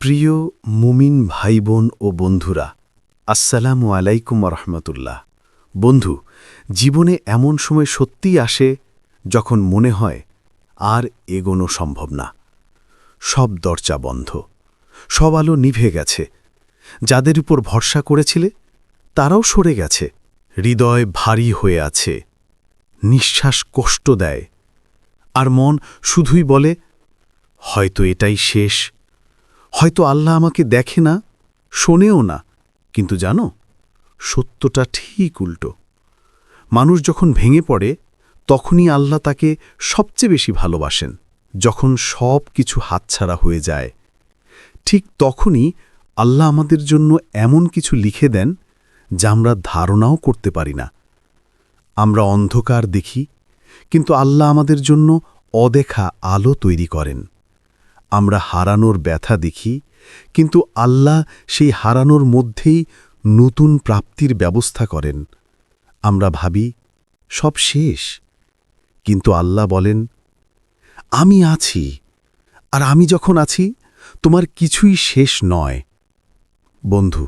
প্রিয় মুমিন ভাই বোন ও বন্ধুরা, আসসালামু আলাইকুম রহমতুল্লাহ। বন্ধু, জীবনে এমন সময় সত্যিই আসে যখন মনে হয় আর এগোনো সম্ভব না। সব দরজা বন্ধ, সব আলো নিভে গেছে। যাদের উপর ভরসা করেছিলে, তারাও সরে গেছে। হৃদয় ভারী হয়ে আছে, নিঃশ্বাস কষ্ট দেয়। আর মন শুধুই বলে, হয়তো এটাই শেষ। হয়তো আল্লাহ আমাকে দেখে না, শোনেও না। কিন্তু জানো, সত্যটা ঠিক উল্টো। মানুষ যখন ভেঙে পড়ে, তখনই আল্লাহ তাকে সবচেয়ে বেশি ভালোবাসেন, যখন সব কিছু হাতছাড়া হয়ে যায়। ঠিক তখনই আল্লাহ আমাদের জন্য এমন কিছু লিখে দেন, যা আমরা ধারণাও করতে পারি না। আমরা অন্ধকার দেখি, কিন্তু আল্লাহ আমাদের জন্য অদেখা আলো তৈরি করেন। আমরা হারানোর ব্যথা দেখি, কিন্তু আল্লাহ সেই হারানোর মধ্যেই নতুন প্রাপ্তির ব্যবস্থা করেন। আমরা ভাবি, সব শেষ। কিন্তু আল্লাহ বলেন, আমি আছি, আর আমি যখন আছি, তোমার কিছুই শেষ নয়। বন্ধু,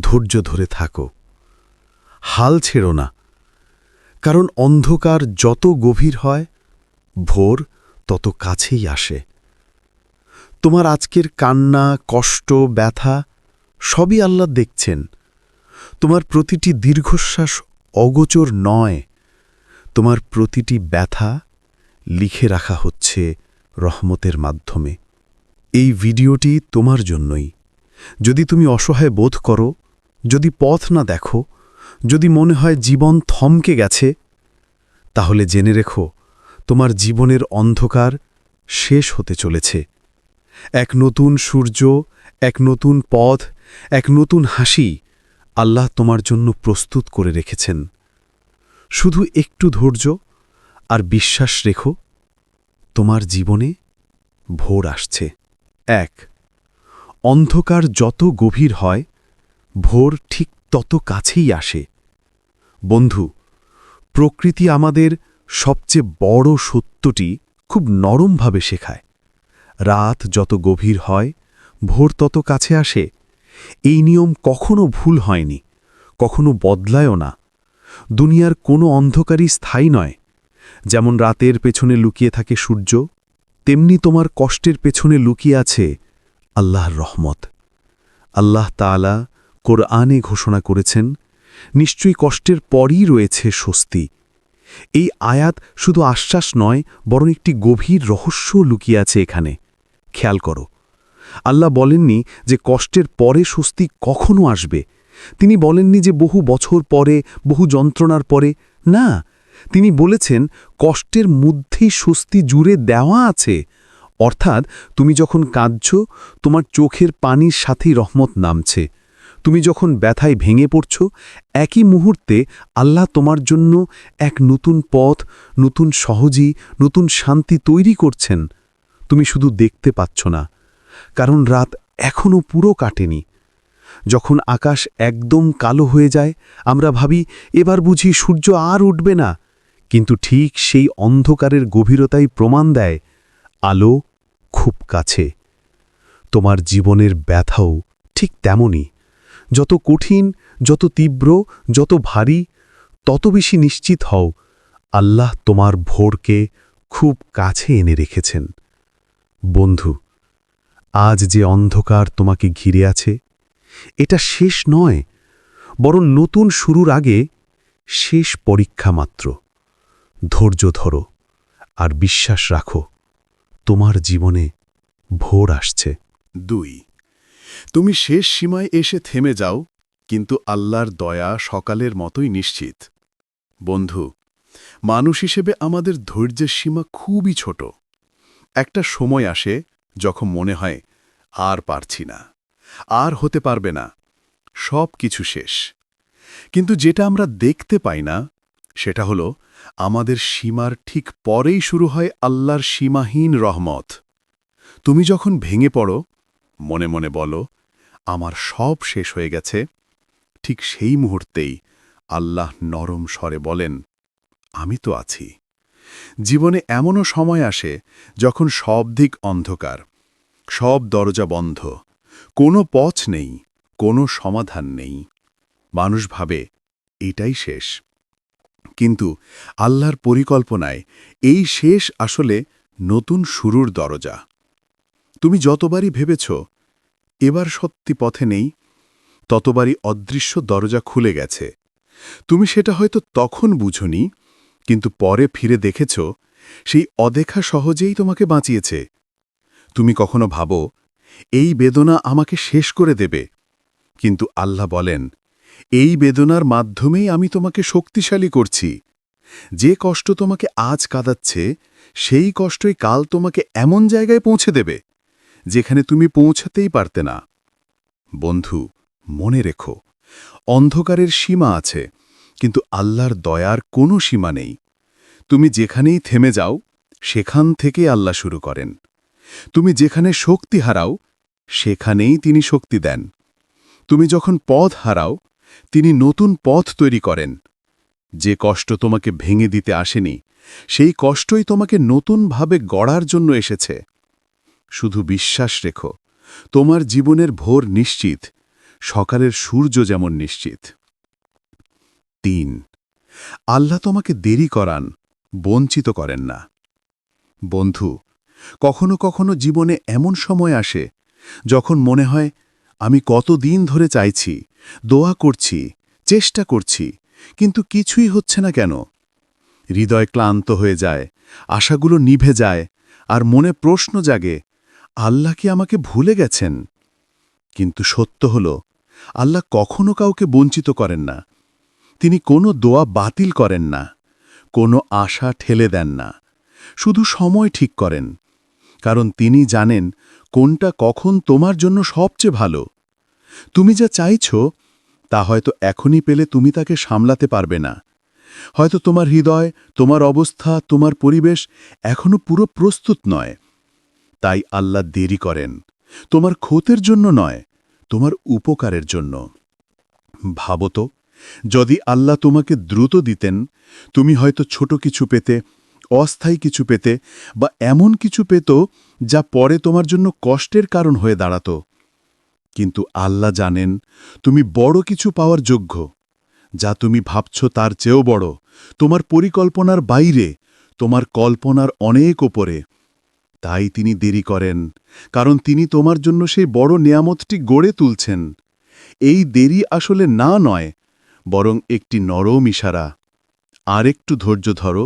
ধৈর্য ধরে থাকো। হাল ছেড়ো না। কারণ অন্ধকার যত গভীর হয়, ভোর তত কাছেই আসে। তোমার আজকের কান্না, কষ্ট, ব্যথা সবই আল্লাহ দেখছেন। তোমার প্রতিটি দীর্ঘশ্বাস অগোচর নয়। তোমার প্রতিটি ব্যথা লিখে রাখা হচ্ছে রহমতের মাধ্যমে। এই ভিডিওটি তোমার জন্যই। যদি তুমি অসহায় বোধ করো, যদি পথ না দেখো, যদি মনে হয় জীবন থমকে গেছে, তাহলে জেনে রেখো, তোমার জীবনের অন্ধকার শেষ হতে চলেছে। এক নতুন সূর্য, এক নতুন পথ, এক নতুন হাসি আল্লাহ তোমার জন্য প্রস্তুত করে রেখেছেন। শুধু একটু ধৈর্য আর বিশ্বাস রেখো, তোমার জীবনে ভোর আসছে। এক, অন্ধকার যত গভীর হয়, ভোর ঠিক তত কাছেই আসে। বন্ধু, প্রকৃতি আমাদের সবচেয়ে বড় সত্যটি খুব নরমভাবে শেখায়। রাত যত গভীর হয়, ভোর তত কাছে আসে। এই নিয়ম কখনো ভুল হয়নি, কখনো বদলায়ও না। দুনিয়ার কোনো অন্ধকারই স্থায়ী নয়। যেমন রাতের পেছনে লুকিয়ে থাকে সূর্য, তেমনি তোমার কষ্টের পেছনে লুকিয়ে আছে আল্লাহর রহমত। আল্লাহ তালা কোরআনে ঘোষণা করেছেন, নিশ্চয়ই কষ্টের পরই রয়েছে স্বস্তি। এই আয়াত শুধু আশ্বাস নয়, বরং একটি গভীর রহস্য লুকিয়ে আছে এখানে। খেয়াল করো। আল্লাহ বলেননি যে কষ্টের পরে স্বস্তি কখনো আসবে। তিনি বলেননি যে বহু বছর পরে, বহু যন্ত্রণার পরে। না, তিনি বলেছেন কষ্টের মধ্যেই স্বস্তি জুড়ে দেওয়া আছে। অর্থাৎ তুমি যখন কাঁদছ, তোমার চোখের পানির সাথেই রহমত নামছে। তুমি যখন ব্যথায় ভেঙে পড়ছ, একই মুহূর্তে আল্লাহ তোমার জন্য এক নতুন পথ, নতুন সহজী, নতুন শান্তি তৈরি করছেন। তুমি শুধু দেখতে পাচ্ছ না, কারণ রাত এখনও পুরো কাটেনি। যখন আকাশ একদম কালো হয়ে যায়, আমরা ভাবি, এবার বুঝি সূর্য আর উঠবে না। কিন্তু ঠিক সেই অন্ধকারের গভীরতাই প্রমাণ দেয়, আলো খুব কাছে। তোমার জীবনের ব্যথাও ঠিক তেমনই। যত কঠিন, যত তীব্র, যত ভারী, তত বেশি নিশ্চিত হও, আল্লাহ তোমার ভোরকে খুব কাছে এনে রেখেছেন। বন্ধু, আজ যে অন্ধকার তোমাকে ঘিরে আছে, এটা শেষ নয়, বরং নতুন শুরুর আগে শেষ পরীক্ষা মাত্র। ধৈর্য ধরো আর বিশ্বাস রাখো, তোমার জীবনে ভোর আসছে। দুই, তুমি শেষ সীমায় এসে থেমে যাও, কিন্তু আল্লাহর দয়া সকালের মতোই নিশ্চিত। বন্ধু, মানুষ হিসেবে আমাদের ধৈর্যের সীমা খুবই ছোট। একটা সময় আসে যখন মনে হয় আর পারছি না, আর হতে পারবে না, সব কিছু শেষ। কিন্তু যেটা আমরা দেখতে পাই না, সেটা হলো আমাদের সীমার ঠিক পরেই শুরু হয় আল্লাহর সীমাহীন রহমত। তুমি যখন ভেঙে পড়ো, মনে মনে বলো, আমার সব শেষ হয়ে গেছে। ঠিক সেই মুহূর্তেই আল্লাহ নরম স্বরে বলেন, আমি তো আছি। জীবনে এমনও সময় আসে যখন সব দিক অন্ধকার, সব দরজা বন্ধ, কোনো পথ নেই, কোনো সমাধান নেই। মানুষ ভাবে, এটাই শেষ। কিন্তু আল্লাহর পরিকল্পনায় এই শেষ আসলে নতুন শুরুর দরজা। তুমি যতবারই ভেবেছ, এবার সত্যি পথে নেই, ততবারই অদৃশ্য দরজা খুলে গেছে। তুমি সেটা হয়তো তখন বুঝনি কিন্তু পরে ফিরে দেখেছ, সেই অদেখা সহজেই তোমাকে বাঁচিয়েছে। তুমি কখনো ভাবো, এই বেদনা আমাকে শেষ করে দেবে। কিন্তু আল্লাহ বলেন, এই বেদনার মাধ্যমেই আমি তোমাকে শক্তিশালী করছি। যে কষ্ট তোমাকে আজ কাঁদাচ্ছে, সেই কষ্টই কাল তোমাকে এমন জায়গায় পৌঁছে দেবে, যেখানে তুমি পৌঁছাতেই পারতে না। বন্ধু, মনে রেখো, অন্ধকারের সীমা আছে, কিন্তু আল্লাহর দয়ার কোনো সীমা নেই। তুমি যেখানেই থেমে যাও, সেখান থেকে আল্লাহ শুরু করেন। তুমি যেখানে শক্তি হারাও, সেখানেই তিনি শক্তি দেন। তুমি যখন পথ হারাও, তিনি নতুন পথ তৈরি করেন। যে কষ্ট তোমাকে ভেঙে দিতে আসেনি, সেই কষ্টই তোমাকে নতুনভাবে গড়ার জন্য এসেছে। শুধু বিশ্বাস রেখো, তোমার জীবনের ভোর নিশ্চিত, সকালের সূর্য যেমন নিশ্চিত। তিন, আল্লাহ তোমাকে দেরি করান বঞ্চিত করেন না। বন্ধু, কখনো কখনো জীবনে এমন সময় আসে যখন মনে হয়, আমি কত দিন ধরে চাইছি, দোয়া করছি, চেষ্টা করছি, কিন্তু কিছুই হচ্ছে না কেন? হৃদয় ক্লান্ত হয়ে যায়, আশাগুলো নিভে যায়, আর মনে প্রশ্ন জাগে, আল্লাহ কি আমাকে ভুলে গেছেন? কিন্তু সত্য হল, আল্লাহ কখনো কাউকে বঞ্চিত করেন না। তিনি কোনো দোয়া বাতিল করেন না। কোনো আশা ঠেলে দেন না। শুধু সময় ঠিক করেন। কারণ তিনি জানেন কোনটা কখন তোমার জন্য সবচেয়ে ভালো। তুমি যা চাইছ, তা হয়তো এখনই পেলে তুমি তাকে সামলাতে পারবে না। হয়তো তোমার হৃদয়, তোমার অবস্থা, তোমার পরিবেশ এখনও পুরো প্রস্তুত নয়। তাই আল্লাহ দেরি করেন। তোমার ক্ষতের জন্য নয়, তোমার উপকারের জন্য। ভাবো তো যদি আল্লাহ তোমাকে দ্রুত দিতেন, তুমি হয়তো ছোট কিছু পেতে, অস্থায়ী কিছু পেতে বা এমন কিছু পেত যা পরে তোমার জন্য কষ্টের কারণ হয়ে দাঁড়াত। কিন্তু আল্লাহ জানেন, তুমি বড় কিছু পাওয়ার যোগ্য। যা তুমি ভাবছ তার চেয়েও বড়, তোমার পরিকল্পনার বাইরে, তোমার কল্পনার অনেক ওপরে। তাই তিনি দেরি করেন, কারণ তিনি তোমার জন্য সেই বড় নিয়ামতটি গড়ে তুলছেন। এই দেরি আসলে না নয় বরং একটি নরম ইশারা। আর একটু ধৈর্য ধরো,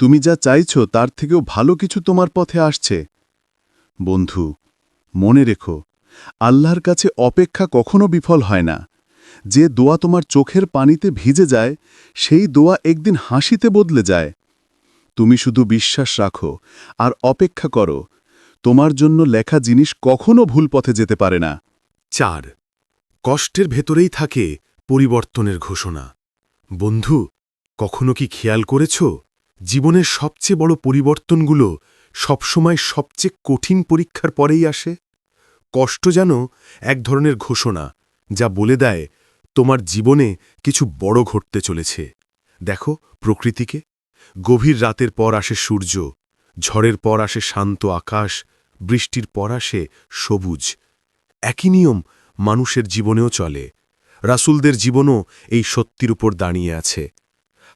তুমি যা চাইছ তার থেকেও ভালো কিছু তোমার পথে আসছে। বন্ধু, মনে রেখো, আল্লাহর কাছে অপেক্ষা কখনো বিফল হয় না। যে দোয়া তোমার চোখের পানিতে ভিজে যায়, সেই দোয়া একদিন হাসিতে বদলে যায়। তুমি শুধু বিশ্বাস রাখো আর অপেক্ষা করো, তোমার জন্য লেখা জিনিস কখনো ভুল পথে যেতে পারে না। চার, কষ্টের ভেতরেই থাকে পরিবর্তনের ঘোষণা। বন্ধু, কখনো কি খেয়াল করেছ? জীবনের সবচেয়ে বড় পরিবর্তনগুলো সবসময় সবচেয়ে কঠিন পরীক্ষার পরেই আসে? কষ্ট যেন এক ধরনের ঘোষণা, যা বলে দেয়, তোমার জীবনে কিছু বড় ঘটতে চলেছে। দেখো, প্রকৃতিকে। গভীর রাতের পর আসে সূর্য, ঝড়ের পর আসে শান্ত আকাশ, বৃষ্টির পর আসে সবুজ। একই নিয়ম মানুষের জীবনেও চলে। রাসুলদের জীবনও এই সত্যির উপর দাঁড়িয়ে আছে।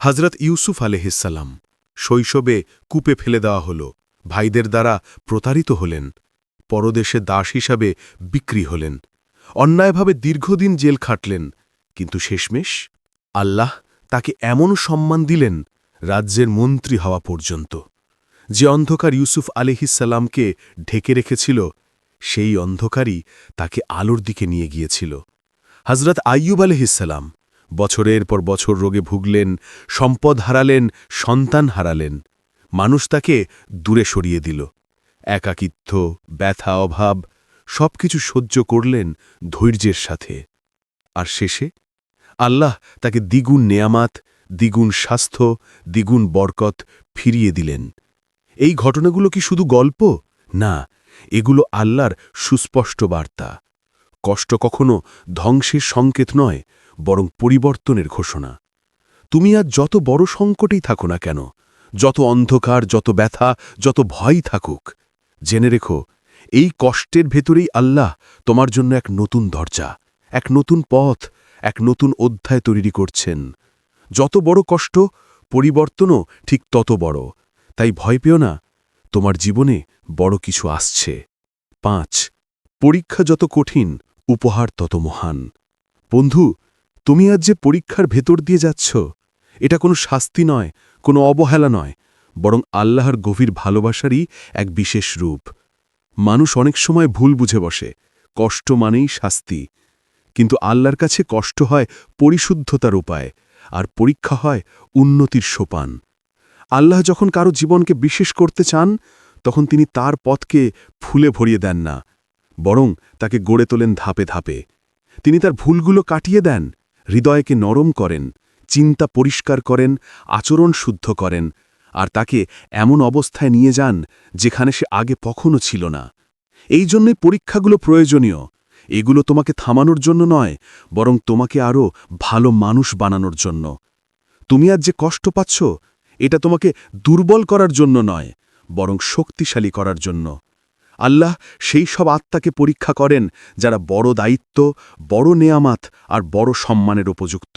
হজরত ইউসুফ আলহিসাল্লাম শৈশবে কূপে ফেলে দেওয়া হল। ভাইদের দ্বারা প্রতারিত হলেন। পরদেশে দাস হিসাবে বিক্রি হলেন। অন্যায়ভাবে দীর্ঘদিন জেল খাটলেন। কিন্তু শেষমেশ আল্লাহ তাকে এমন সম্মান দিলেন রাজ্যের মন্ত্রী হওয়া পর্যন্ত। যে অন্ধকার ইউসুফ আলিহিসাল্লামকে ঢেকে রেখেছিল, সেই অন্ধকারই তাকে আলোর দিকে নিয়ে গিয়েছিল। হজরত আইয়ুব আলহিসাল্লাম বছরের পর বছর রোগে ভুগলেন, সম্পদ হারালেন, সন্তান হারালেন। মানুষ তাকে দূরে সরিয়ে দিল। একাকিত্ব, ব্যথা, অভাব, সবকিছু সহ্য করলেন ধৈর্যের সাথে। আর শেষে? আল্লাহ তাকে দ্বিগুণ নেয়ামাত, দ্বিগুণ স্বাস্থ্য, দ্বিগুণ বরকত ফিরিয়ে দিলেন। এই ঘটনাগুলো কি শুধু গল্প? না, এগুলো আল্লাহর সুস্পষ্ট বার্তা। কষ্ট কখনো ধ্বংসের সংকেত নয়, বরং পরিবর্তনের ঘোষণা। তুমি আজ যত বড় সংকটেই থাকো না কেন, যত অন্ধকার, যত ব্যথা, যত ভয় থাকুক, জেনে রেখো, এই কষ্টের ভেতরেই আল্লাহ তোমার জন্য এক নতুন দরজা, এক নতুন পথ, এক নতুন অধ্যায় তৈরি করছেন। যত বড় কষ্ট, পরিবর্তনও ঠিক তত বড়। তাই ভয় পেও না, তোমার জীবনে বড় কিছু আসছে। পাঁচ, পরীক্ষা যত কঠিন উপহার তত মহান। বন্ধু, তুমি আজ যে পরীক্ষার ভেতর দিয়ে যাচ্ছ, এটা কোনো শাস্তি নয়, কোনো অবহেলা নয়, বরং আল্লাহর গভীর ভালোবাসারই এক বিশেষ রূপ। মানুষ অনেক সময় ভুল বুঝে বসে, কষ্ট মানেই শাস্তি। কিন্তু আল্লাহর কাছে কষ্ট হয় পরিশুদ্ধতার উপায়, আর পরীক্ষা হয় উন্নতির সোপান। আল্লাহ যখন কারও জীবনকে বিশেষ করতে চান, তখন তিনি তার পথকে ফুলে ভরিয়ে দেন না বরং তাকে গড়ে তোলেন ধাপে ধাপে। তিনি তার ভুলগুলো কাটিয়ে দেন, হৃদয়কে নরম করেন, চিন্তা পরিষ্কার করেন, আচরণ শুদ্ধ করেন, আর তাকে এমন অবস্থায় নিয়ে যান যেখানে সে আগে কখনো ছিল না। এই জন্যই পরীক্ষাগুলো প্রয়োজনীয়। এগুলো তোমাকে থামানোর জন্য নয়, বরং তোমাকে আরও ভালো মানুষ বানানোর জন্য। তুমি আজ যে কষ্ট পাচ্ছ, এটা তোমাকে দুর্বল করার জন্য নয়, বরং শক্তিশালী করার জন্য। আল্লাহ সেই সব আত্মাকে পরীক্ষা করেন, যারা বড় দায়িত্ব, বড় নেয়ামাত আর বড় সম্মানের উপযুক্ত।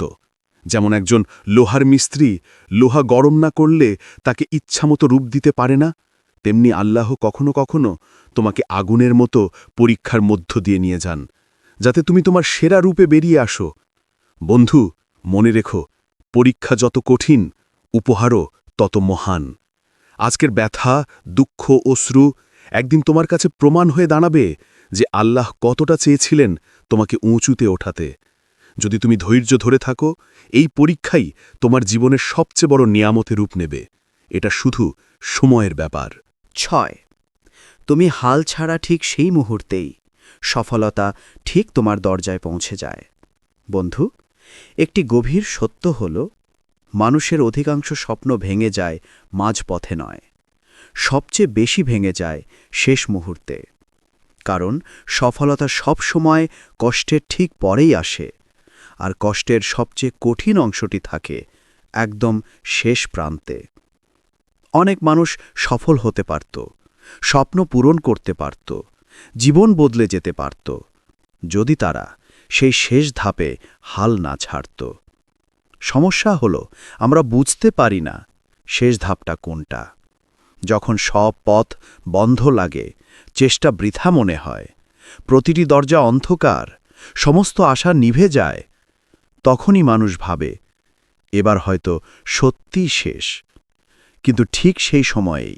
যেমন একজন লোহার মিস্ত্রি, লোহা গরম না করলে তাকে ইচ্ছামতো রূপ দিতে পারে না, তেমনি আল্লাহ কখনো কখনো তোমাকে আগুনের মতো পরীক্ষার মধ্য দিয়ে নিয়ে যান, যাতে তুমি তোমার সেরা রূপে বেরিয়ে আসো। বন্ধু, মনে রেখো, পরীক্ষা যত কঠিন, উপহারও তত মহান। আজকের ব্যথা, দুঃখ, অশ্রু একদিন তোমার কাছে প্রমাণ হয়ে দাঁড়াবে যে আল্লাহ কতটা চেয়েছিলেন তোমাকে উঁচুতে ওঠাতে। যদি তুমি ধৈর্য ধরে থাকো, এই পরীক্ষাই তোমার জীবনের সবচেয়ে বড় নিয়ামতে রূপ নেবে। এটা শুধু সময়ের ব্যাপার। ছয়। তুমি হাল ছাড়া ঠিক সেই মুহূর্তেই সফলতা ঠিক তোমার দরজায় পৌঁছে যায়। বন্ধু, একটি গভীর সত্য হল, মানুষের অধিকাংশ স্বপ্ন ভেঙে যায় মাঝপথে নয়। সবচেয়ে বেশি ভেঙে যায় শেষ মুহূর্তে। কারণ সফলতা সব সময় কষ্টের ঠিক পরেই আসে, আর কষ্টের সবচেয়ে কঠিন অংশটি থাকে একদম শেষ প্রান্তে। অনেক মানুষ সফল হতে পারত, স্বপ্ন পূরণ করতে পারত, জীবন বদলে যেতে পারত, যদি তারা সেই শেষ ধাপে হাল না ছাড়ত। সমস্যা হল, আমরা বুঝতে পারি না শেষ ধাপটা কোনটা। যখন সব পথ বন্ধ লাগে, চেষ্টা বৃথা মনে হয়। প্রতিটি দরজা অন্ধকার, সমস্ত আশা নিভে যায়। তখনই মানুষ ভাবে, এবার হয়তো সত্যি শেষ। কিন্তু ঠিক সেই সময়েই,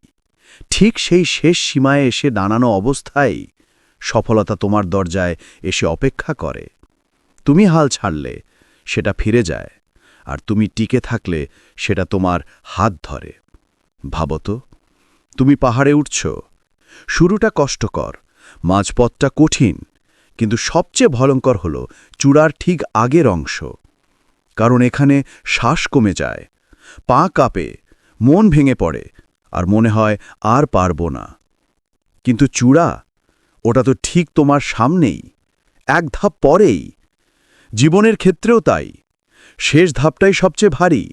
ঠিক সেই শেষ সীমায় এসে দাঁড়ানো অবস্থায় সফলতা তোমার দরজায় এসে অপেক্ষা করে। তুমি হাল ছাড়লে, সেটা ফিরে যায়, আর তুমি টিকে থাকলে, সেটা তোমার হাত ধরে। ভাবতো তুমি পাহাড়ে উঠছ। শুরুটা কষ্টকর, মাঝপথটা কঠিন, কিন্তু সবচেয়ে ভয়ঙ্কর হল চূড়ার ঠিক আগের অংশ। কারণ এখানে শ্বাস কমে যায়, পা কাঁপে, মন ভেঙে পড়ে, আর মনে হয় আর পারব না। কিন্তু চূড়া, ওটা তো ঠিক তোমার সামনেই, এক ধাপ পরেই। জীবনের ক্ষেত্রেও তাই, শেষ ধাপটাই সবচেয়ে ভারী,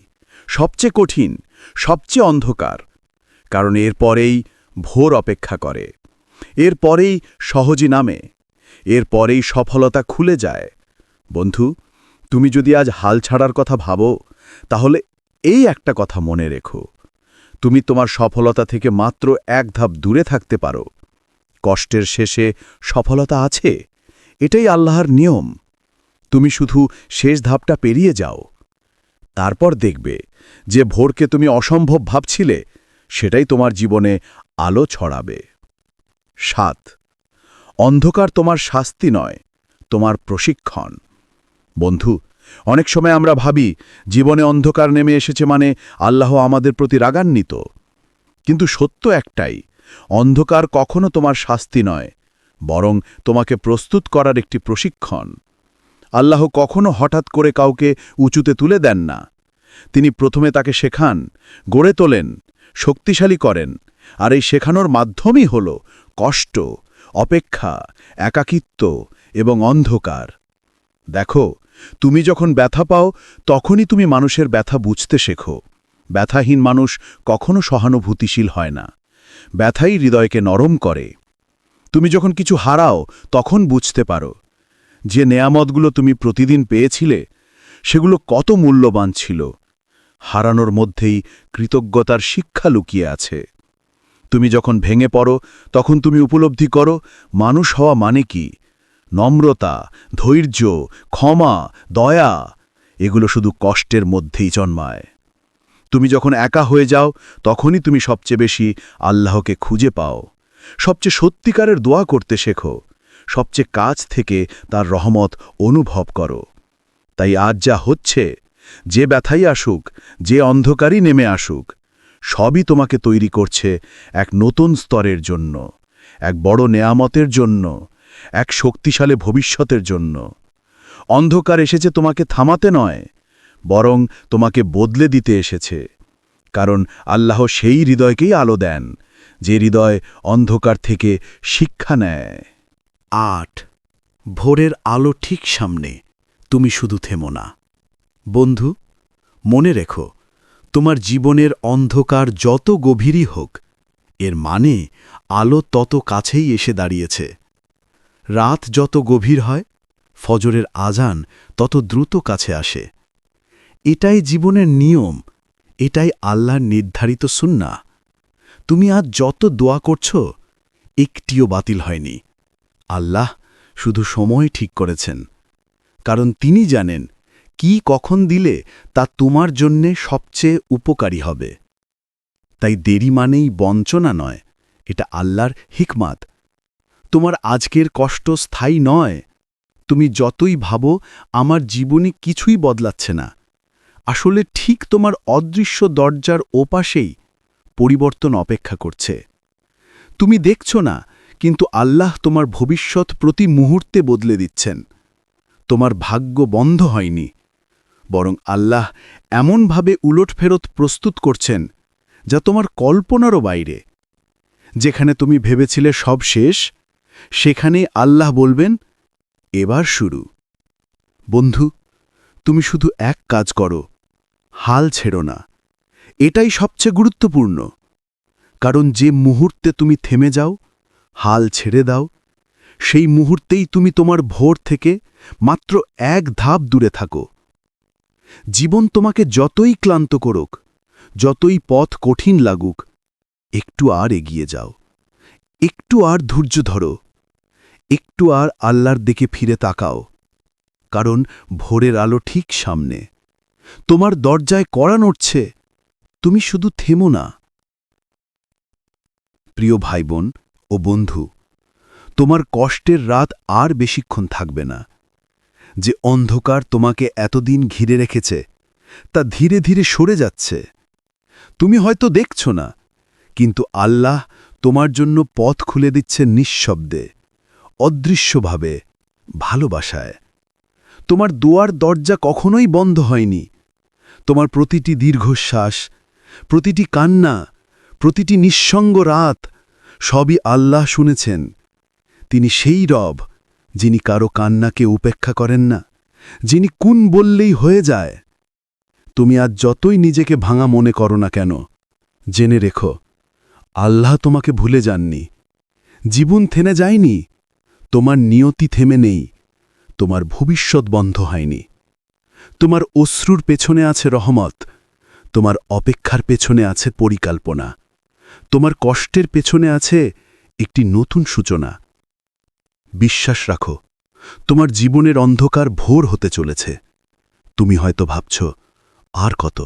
সবচেয়ে কঠিন, সবচেয়ে অন্ধকার। কারণ এর পরেই ভোর অপেক্ষা করে। এর পরেই সহজী নামে। এর পরেই সফলতা খুলে যায়। বন্ধু, তুমি যদি আজ হাল ছাড়ার কথা ভাবো, তাহলে এই একটা কথা মনে রেখো। তুমি তোমার সফলতা থেকে মাত্র এক ধাপ দূরে থাকতে পারো। কষ্টের শেষে সফলতা আছে। এটাই আল্লাহর নিয়ম। তুমি শুধু শেষ ধাপটা পেরিয়ে যাও। তারপর দেখবে যে ভোরকে তুমি অসম্ভব ভাবছিলে সেটাই তোমার জীবনে আলো ছড়াবে। সাত, অন্ধকার তোমার শাস্তি নয়, তোমার প্রশিক্ষণ। বন্ধু, অনেক সময় আমরা ভাবি, জীবনে অন্ধকার নেমে এসেছে মানে আল্লাহ আমাদের প্রতি রাগান্বিত। কিন্তু সত্য একটাই, অন্ধকার কখনো তোমার শাস্তি নয়, বরং তোমাকে প্রস্তুত করার একটি প্রশিক্ষণ। আল্লাহ কখনো হঠাৎ করে কাউকে উঁচুতে তুলে দেন না। তিনি প্রথমে তাকে শেখান, গড়ে তোলেন শক্তিশালী করেন, আর এই শেখানোর মাধ্যমই হল কষ্ট, অপেক্ষা, একাকিত্ব এবং অন্ধকার। দেখো, তুমি যখন ব্যথা পাও, তখনই তুমি মানুষের ব্যথা বুঝতে শেখো। ব্যথাহীন মানুষ কখনো সহানুভূতিশীল হয় না। ব্যথাই হৃদয়কে নরম করে। তুমি যখন কিছু হারাও, তখন বুঝতে পারো যে নেয়ামতগুলো তুমি প্রতিদিন পেয়েছিলে, সেগুলো কত মূল্যবান ছিল। হারানোর মধ্যেই কৃতজ্ঞতার শিক্ষা লুকিয়ে আছে। তুমি যখন ভেঙে পড়ো, তখন তুমি উপলব্ধি করো, মানুষ হওয়া মানে কি? নম্রতা, ধৈর্য, ক্ষমা, দয়া, এগুলো শুধু কষ্টের মধ্যেই জন্মায়। তুমি যখন একা হয়ে যাও, তখনই তুমি সবচেয়ে বেশি আল্লাহকে খুঁজে পাও। সবচেয়ে সত্যিকারের দোয়া করতে শেখো। সবচেয়ে কাছ থেকে তার রহমত অনুভব করো। তাই আজ যা হচ্ছে যে ব্যথাই আসুক, যে অন্ধকারই নেমে আসুক, সবই তোমাকে তৈরি করছে এক নতুন স্তরের জন্য, এক বড় নেয়ামতের জন্য, এক শক্তিশালী ভবিষ্যতের জন্য। অন্ধকার এসেছে তোমাকে থামাতে নয়, বরং তোমাকে বদলে দিতে এসেছে, কারণ আল্লাহ সেই হৃদয়কেই আলো দেন, যে হৃদয় অন্ধকার থেকে শিক্ষা নেয়। আট, ভোরের আলো ঠিক সামনে, তুমি শুধু থেমো না। বন্ধু, মনে রেখো, তোমার জীবনের অন্ধকার যত গভীরই হোক, এর মানে আলো তত কাছেই এসে দাঁড়িয়েছে। রাত যত গভীর হয়, ফজরের আজান তত দ্রুত কাছে আসে। এটাই জীবনের নিয়ম, এটাই আল্লাহর নির্ধারিত সুন্না তুমি আজ যত দোয়া করছ, একটিও বাতিল হয়নি। আল্লাহ শুধু সময় ঠিক করেছেন। কারণ তিনি জানেন কি কখন দিলে তা তোমার জন্যে সবচেয়ে উপকারী হবে? তাই দেরি মানেই বঞ্চনা নয়, এটা আল্লাহর হিকমাত। তোমার আজকের কষ্ট স্থায়ী নয়। তুমি যতই ভাবো, আমার জীবনে কিছুই বদলাচ্ছে না। আসলে ঠিক তোমার অদৃশ্য দরজার ওপাশেই পরিবর্তন অপেক্ষা করছে। তুমি দেখছ না, কিন্তু আল্লাহ তোমার ভবিষ্যৎ প্রতি মুহূর্তে বদলে দিচ্ছেন। তোমার ভাগ্য বন্ধ হয়নি। বরং আল্লাহ এমনভাবে উলটফেরত প্রস্তুত করছেন যা তোমার কল্পনারও বাইরে। যেখানে তুমি ভেবেছিলে সব শেষ, সেখানে আল্লাহ বলবেন, এবার শুরু। বন্ধু, তুমি শুধু এক কাজ করো, হাল ছেড়ো না। এটাই সবচেয়ে গুরুত্বপূর্ণ। কারণ যে মুহূর্তে তুমি থেমে যাও, হাল ছেড়ে দাও, সেই মুহূর্তেই তুমি তোমার ভোর থেকে মাত্র এক ধাপ দূরে থাকো। জীবন তোমাকে যতই ক্লান্ত করুক, যতই পথ কঠিন লাগুক, একটু আর এগিয়ে যাও। একটু আর ধৈর্য ধরো। একটু আর আল্লাহর দিকে ফিরে তাকাও। কারণ ভোরের আলো ঠিক সামনে। তোমার দরজায় কড়া নড়ছে। তুমি শুধু থেমো না। প্রিয় ভাই বোন ও বন্ধু, তোমার কষ্টের রাত আর বেশিক্ষণ থাকবে না। যে অন্ধকার তোমাকে এতদিন ঘিরে রেখেছে, তা ধীরে ধীরে সরে যাচ্ছে। তুমি হয়তো দেখছ না, কিন্তু আল্লাহ তোমার জন্য পথ খুলে দিচ্ছে নিঃশব্দে, অদৃশ্যভাবে, ভালোবাসায়। তোমার দুয়ার দরজা কখনোই বন্ধ হয়নি। তোমার প্রতিটি দীর্ঘশ্বাস, প্রতিটি কান্না, প্রতিটি নিঃসঙ্গ রাত সবই আল্লাহ শুনেছেন। তিনি সেই রব যিনি কারও কান্নাকে উপেক্ষা করেন না, যিনি কোন বললেই হয়ে যায়। তুমি আজ যতই নিজেকে ভাঙা মনে করো না কেন, জেনে রেখো, আল্লাহ তোমাকে ভুলে যাননি। জীবন থেমে যায়নি, তোমার নিয়তি থেমে নেই, তোমার ভবিষ্যৎ বন্ধ হয়নি। তোমার অশ্রুর পেছনে আছে রহমত, তোমার অপেক্ষার পেছনে আছে পরিকল্পনা, তোমার কষ্টের পেছনে আছে একটি নতুন সূচনা। বিশ্বাস রাখো, তোমার জীবনের অন্ধকার ভোর হতে চলেছে। তুমি হয়তো ভাবছ, আর কত?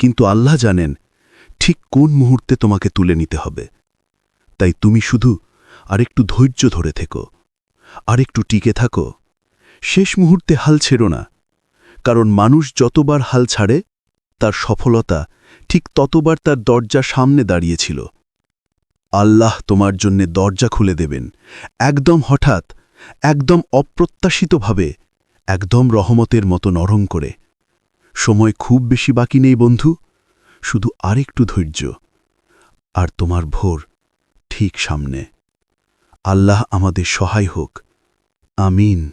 কিন্তু আল্লাহ জানেন, ঠিক কোন মুহূর্তে তোমাকে তুলে নিতে হবে। তাই তুমি শুধু আরেকটু ধৈর্য ধরে থেকো, আরেকটু টিকে থাকো। শেষ মুহূর্তে হাল ছেড়ো না, কারণ মানুষ যতবার হাল ছাড়ে, তার সফলতা ঠিক ততবার তার দরজা সামনে দাঁড়িয়েছিল। আল্লাহ তোমার জন্যে দরজা খুলে দেবেন। একদম হঠাৎ, একদম অপ্রত্যাশিতভাবে, একদম রহমতের মতো নরম করে। সময় খুব বেশি বাকি নেই, বন্ধু। শুধু আরেকটু ধৈর্য। আর তোমার ভোর ঠিক সামনে। আল্লাহ আমাদের সহায় হোক। আমিন।